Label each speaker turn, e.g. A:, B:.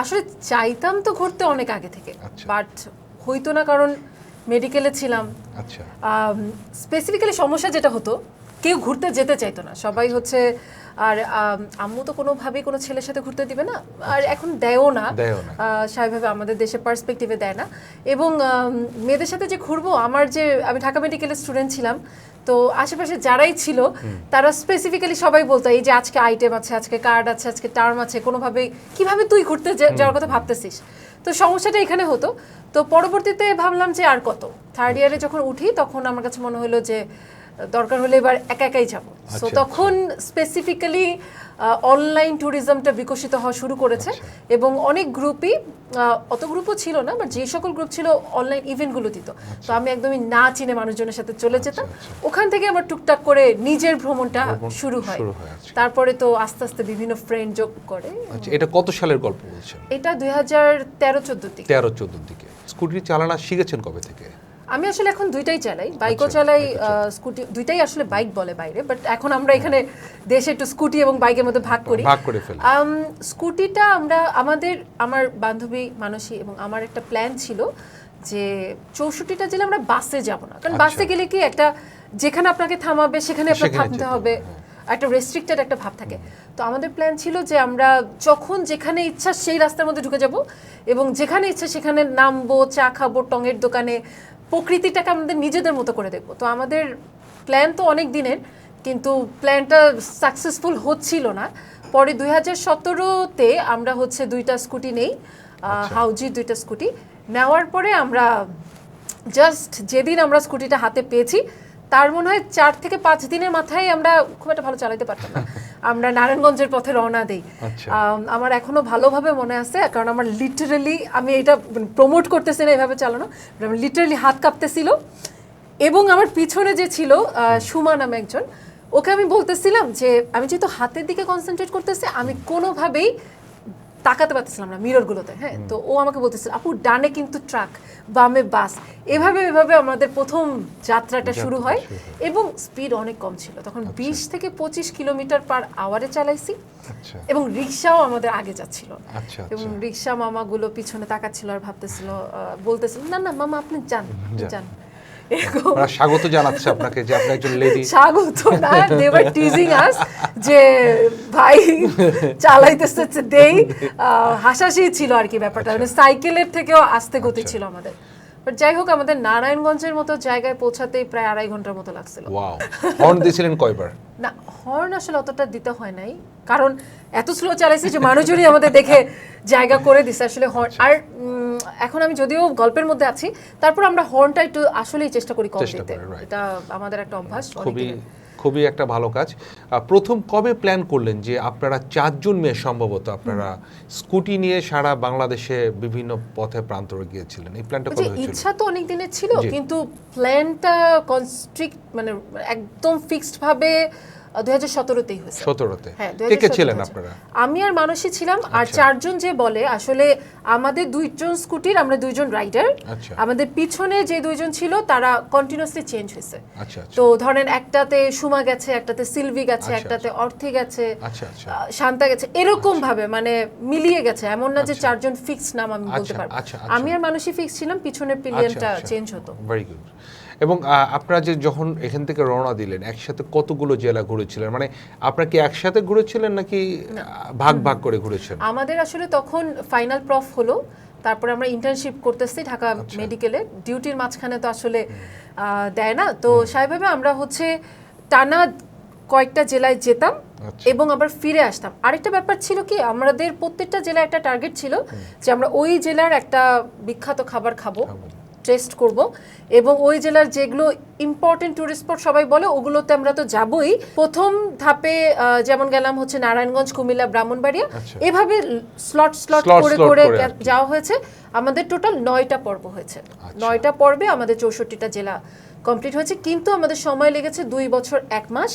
A: আসলে চাইতাম তো ঘুরতে অনেক আগে থেকে
B: আচ্ছা।
A: বাট হইতো না কারণ মেডিকেলে ছিলাম।
B: আচ্ছা।
A: স্পেসিফিক্যালি সমস্যা যেটা হতো কেউ ঘুরতে যেতে চাইতো না। সবাই হচ্ছে আর আম্মু তো কোনোভাবেই কোনো ছেলের সাথে ঘুরতে দিবে না। আর এখন দেয়ও না। স্বাভাবিকভাবে আমাদের দেশে পার্সপেক্টিভে দেয় না। এবং মেয়েদের সাথে যে ঘুরবো আমার যে আমি ঢাকা মেডিকেলের স্টুডেন্ট ছিলাম তো আশেপাশে যারাই ছিল তারা স্পেসিফিক্যালি সবাই বলতো এই যে আজকে আইটেম আছে আজকে কার্ড আছে আজকে টার্ম আছে কোনোভাবে কীভাবে তুই ঘুরতে যাওয়ার কথা ভাবতেছিস? তো সমস্যাটা এখানে হতো। তো পরবর্তীতে ভাবলাম যে আর কত। থার্ড ইয়ারে যখন উঠি তখন আমার কাছে মনে হলো যে দরকার হলে এবার একা একাই যাব। সো
B: আচ্ছা,
A: তখন স্পেসিফিক্যালি অনলাইন ট্যুরিজমটা বিকশিত হওয়া শুরু করেছে
B: আচ্ছা।
A: এবং অনেক গ্রুপই অত গ্রুপও ছিল না বাট যে সকল গ্রুপ ছিল অনলাইন ইভেন্টগুলো দিত। তো আমি একদমই না চিনে মানুষজনের সাথে চলে যেতাম। ওখান থেকে আমার টুকটাক করে নিজের ভ্রমণটা শুরু হয়।
B: আচ্ছা।
A: তারপরে তো আস্তে আস্তে বিভিন্ন ফ্রেন্ড যোগ করে।
B: আচ্ছা এটা কত সালের গল্প বলছেন?
A: এটা দুই হাজার তেরো চোদ্দোর দিকে।
B: তেরো চোদ্দোর দিকে। স্কুটি চালানো শিখেছেন কবে থেকে?
A: আমি আসলে এখন দুইটাই চালাই। বাইকও
B: আচ্ছা,
A: চালাই স্কুটি দুইটাই আসলে বাইক বলে বাইরে বাট এখন আমরা এখানে দেশে একটু স্কুটি এবং বাইকের মধ্যে ভাগ করি।
B: ভাগ করে ফেলি।
A: স্কুটিটা আমরা আমাদের আমার বান্ধবী মানসী এবং আমার একটা প্ল্যান ছিল যে চৌষট্টিটা জেলে আমরা বাসে যাব না। কারণ
B: আচ্ছা।
A: বাসে গেলে কি একটা যেখানে আপনাকে থামাবে সেখানে
B: সেখানে
A: থামতে হবে
B: হবে,
A: একটা রেস্ট্রিক্টেড একটা ভাব থাকে। তো আমাদের প্ল্যান ছিল যে আমরা যখন যেখানে ইচ্ছা সেই রাস্তার মধ্যে ঢুকে যাব এবং যেখানে ইচ্ছা সেখানে নামবো চা খাব টঙের দোকানে প্রকৃতিটাকে আমাদের নিজেদের মতো করে দেখব। তো আমাদের প্ল্যান তো অনেক দিনের কিন্তু প্ল্যানটা সাকসেসফুল হচ্ছিল না। পরে দুই হাজার সতেরোতে আমরা হচ্ছে দুইটা স্কুটি নেই হাউজি দুইটা স্কুটি নেওয়ার পরে আমরা জাস্ট যেদিন আমরা স্কুটিটা হাতে পেয়েছি তার মনে হয় চার থেকে পাঁচ দিনের মাথায় আমরা খুব একটা ভালো চালাতে পারতাম না। আমরা নারায়ণগঞ্জের পথে রওনা দিই।
B: আচ্ছা।
A: আমার এখনও ভালোভাবে মনে আছে কারণ আমার লিটারেলি আমি এটা প্রমোট করতেছি না এভাবে চালানো আমার লিটারেলি হাত কাঁপতেছিল। এবং আমার পিছনে যে ছিল সুমা নামে একজন ওকে আমি বলতেছিলাম যে আমি যেহেতু হাতের দিকে কনসেন্ট্রেট করতেছি আমি কোনোভাবেই তাকাতে পারতেছিলাম না মিররগুলোতে হ্যাঁ? তো ও আমাকে বলতেছিল আপু ডানে কিন্তু ট্রাক বামে বাস এভাবে এভাবে আমাদের প্রথম যাত্রাটা শুরু হয় এবং স্পিড অনেক কম ছিল। তখন বিশ থেকে পঁচিশ কিলোমিটার পার আওয়ারে চালাইছি
B: আচ্ছা।
A: এবং রিক্সাও আমাদের আগে যাচ্ছিল।
B: আচ্ছা
A: এবং
B: আচ্ছা।
A: রিক্সা মামাগুলো পিছনে তাকাচ্ছিল আর ভাবতেছিল বলতেছিল না না মামা আপনি যান আপনি
B: যান। স্বাগত জানাচ্ছে আপনাকে যে আপনি একজন লেডি
A: স্বাগত না দেবার টিজিং আস যে ভাই চালাইতেছে দেই। হাসাহাসি ছিল আর কি ব্যাপারটা। মানে সাইকেলের থেকেও আস্তে গতি ছিল আমাদের। বাট যাই হোক আমাদের নারায়ণগঞ্জের মতো জায়গায় পৌঁছাতেই প্রায় আড়াই ঘণ্টার মতো লাগছিল।
B: হর্ন দিয়েছিলেন কয়বার?
A: না হর্ন আসলে অতটা দিতে হয় নাই। কারণ এত স্লো চালাইছি যে মানুষজনই আমাদের দেখে জায়গা করে দিছে। আসলে হর্ন আর উম, এখন আমি যদিও গল্পের মধ্যে আছি তারপর আমরা হর্নটা একটু আসলেই চেষ্টা করি কম দিতে। এটা আমাদের একটা অভ্যাস
B: খুবই খুবই একটা ভালো কাজ। প্রথম কবে প্ল্যান করলেন যে আপনারা চারজন মেয়ে সম্ভবত আপনারা স্কুটি নিয়ে সারা বাংলাদেশে বিভিন্ন পথে প্রান্তরে গিয়েছিলেন? এই প্ল্যানটা কবে হয়েছিল?
A: ইচ্ছা তো অনেক দিনের ছিল কিন্তু প্ল্যানটা কনস্ট্রিক্ট মানে একদম ফিক্সড ভাবে দুই হাজার সতেরোতেই হয়েছে।
B: সতেরোতে?
A: হ্যাঁ,
B: কে কে
A: 2017
B: ছিলেন আপনারা?
A: আমি আর মানুষই ছিলাম আর
B: আচ্ছা।
A: চারজন যে বলে আসলে আমাদের দুইজন স্কুটির আমরা দুইজন রাইডার।
B: আচ্ছা।
A: আমাদের পিছনে যে দুইজন ছিল তারা কন্টিনিউয়াসলি চেঞ্জ হয়েছে।
B: আচ্ছা
A: তো ধরেন একটাতে সুমা গেছে একটাতে সিলভি গেছে একটাতে অর্থি গেছে শান্তা গেছে এরকম ভাবে মানে মিলিয়ে গেছে। এমন না যে চারজন ফিক্স নাম আমি বলতে পারব। আমি আর মানুষই ফিক্স ছিলাম পিছনের পিলিয়নটা চেঞ্জ হতো।
B: ভেরি গুড এবং আপনারা যে যখন এখান থেকে রওনা দিলেন একসাথে কতগুলো জেলা ঘুরেছিলেন? মানে আপনারা কি একসাথে ঘুরেছিলেন নাকি ভাগ ভাগ করে ঘুরেছেন?
A: আমাদের আসলে তখন ফাইনাল প্রফ হলো তারপরে আমরা ইন্টার্নশিপ করতেছি ঢাকা
B: আচ্ছা।
A: মেডিকেলে ডিউটির মাঝখানে তো আসলে দেয় না। তো স্বাভাবিকভাবে আমরা হচ্ছে টানা কয়েকটা জেলায় যেতাম
B: আচ্ছা।
A: এবং আবার ফিরে আসতাম। আরেকটা ব্যাপার ছিল কি আমাদের প্রত্যেকটা জেলায় একটা টার্গেট ছিল যে আমরা ওই জেলার একটা বিখ্যাত খাবার খাব।
B: খাব।
A: টেস্ট করব এবং ওই জেলার যেগুলো ইম্পর্টেন্ট টুরিস্ট স্পট সবাই বলে ওগুলোতে আমরা তো যাবই প্রথম ধাপে যেমন গেলাম হচ্ছে নারায়ণগঞ্জ কুমিল্লা ব্রাহ্মণবাড়িয়া
B: আচ্ছা।
A: এভাবে স্লট স্লট করে করে। যাওয়া হয়েছে আমাদের টোটাল নয়টা পর্ব হয়েছে
B: আচ্ছা।
A: নয়টা পর্বে আমাদের চৌষট্টিটা জেলা কমপ্লিট হয়েছে কিন্তু আমাদের সময় লেগেছে দুই বছর এক মাস